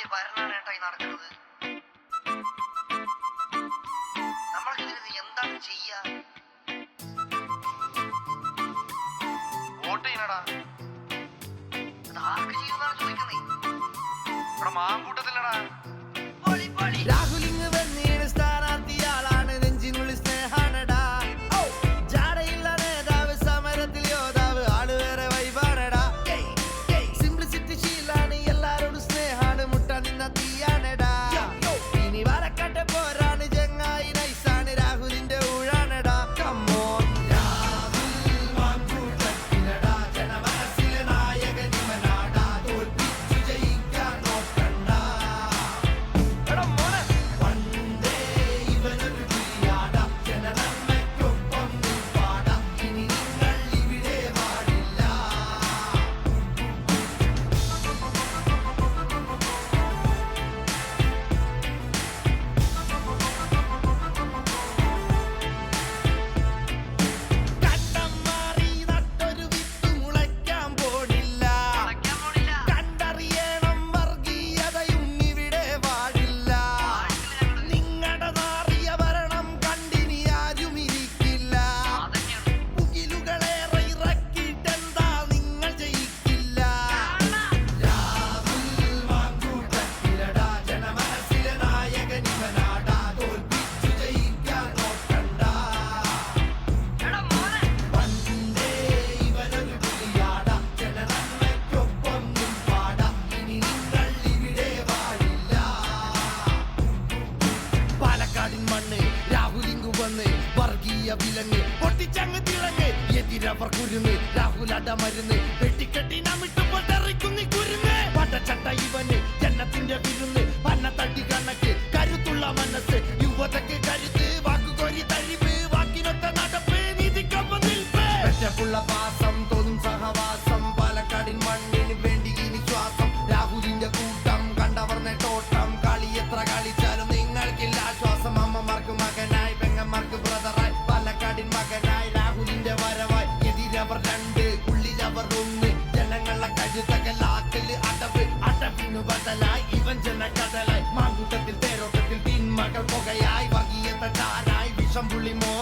ഏട്ടാ ഈ നടക്കുന്നത്? നമ്മൾക്കിതിന് എന്താണ് ചെയ്യാ? വോട്ട് ചെയ്യണടാ. ആർക്ക് ചെയ്യുന്നതാണ് ചോദിക്കുന്നേ? ഇവിടെ മാങ്കൂട്ടത്തിലടാ. വന്ന് വർഗീയ വിലങ്ങ്. പൊട്ടിച്ചങ്ങ് തിളങ്ങ്. എതിരവർ കുരുന്ന് രാഹുൽ അടമരുന്ന് വെട്ടിക്കെട്ടി നമിട്ടുമ്പോൾ തെറിക്കുന്നി കുരുന്ന് പടച്ചട്ട ഇവന് ജനത്തിന്റെ വിരുന്ന്. പന്ന തട്ടി കണക്ക്. കരുത്തുള്ള മനസ്സ്. യുവതക്ക് കരുത്ത്. വാക്കുകോരി തരിപ്പ്. വാക്കിനൊത്ത നടപ്പ്. നീതിക്കൊപ്പം നിൽപ്പ്. പാസം തോന്നും സഹവാസം. പാലക്കാടിൻ മണ്ണിന് വേണ്ടി ഇനി ശ്വാസം. രാഹുലിന്റെ കൂട്ടം കണ്ടവർ നെട്ടോട്ടം കളി എത്ര കളിച്ചാലും കൂട്ടത്തിൽ തേരോട്ടത്തിൽ പിന്മകൾ പുകയായി വകിയ തട്ടാരായി വിഷം പുള്ളിമോ